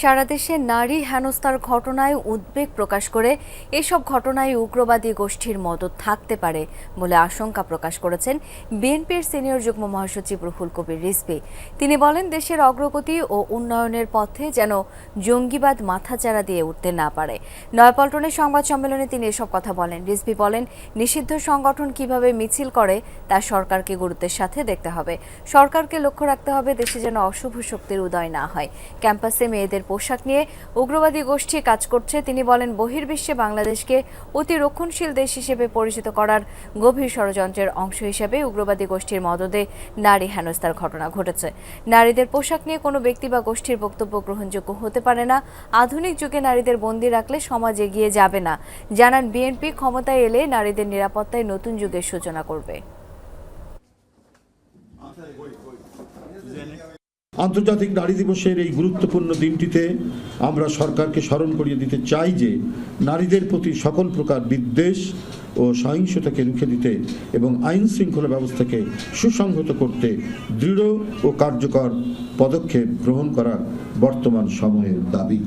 সারা দেশে নারী হেনস্থার ঘটনায় উদ্বেগ প্রকাশ করে এসব ঘটনায় উগ্রবাদী গোষ্ঠীর মদত থাকতে পারে বলে আশঙ্কা প্রকাশ করেছেন বিএনপির সিনিয়র যুগ্ম মহাসচিব রুহুল কবির রিজভী। তিনি বলেন, দেশের অগ্রগতি ও উন্নয়নের পথে যেন জঙ্গিবাদ মাথাচাড়া দিয়ে উঠতে না পারে। নয়াপল্টনের সংবাদ সম্মেলনে তিনি এসব কথা বলেন। রিজভী বলেন, নিষিদ্ধ সংগঠন কীভাবে মিছিল করে তা সরকারকে গুরুত্বের সাথে দেখতে হবে। সরকারকে লক্ষ্য রাখতে হবে দেশে যেন অশুভ শক্তির উদয় না হয়। ক্যাম্পাসে মেয়েদের পোশাক নিয়ে উগ্রবাদী গোষ্ঠী কাজ করছে। তিনি বলেন বহির্বিশ্বে বাংলাদেশকে অতি রক্ষণশীল দেশ হিসেবে পরিচিত করার গভীর ষড়যন্ত্রের অংশ হিসেবে উগ্রবাদী গোষ্ঠীর মদদে নারী হেনস্থার ঘটনা ঘটেছে। নারীদের পোশাক নিয়ে কোনো ব্যক্তি বা গোষ্ঠীর বক্তব্য গ্রহণযোগ্য হতে পারে না। আধুনিক যুগে নারীদের বন্দী রাখলে সমাজ এগিয়ে যাবে না। জানান বিএনপি ক্ষমতায় এলে নারীদের নিরাপত্তায় নতুন যুগের সূচনা করবে। আন্তর্জাতিক নারী দিবসের এই গুরুত্বপূর্ণ দিনটিতে আমরা সরকারকে স্মরণ করিয়ে দিতে চাই যে নারীদের প্রতি সকল প্রকার বিদ্বেষ ও সহিংসতাকে রুখে দিতে এবং আইন শৃঙ্খলা ব্যবস্থাকে সুসংহত করতে দৃঢ় ও কার্যকর পদক্ষেপ গ্রহণ করা বর্তমান সময়ের দাবি।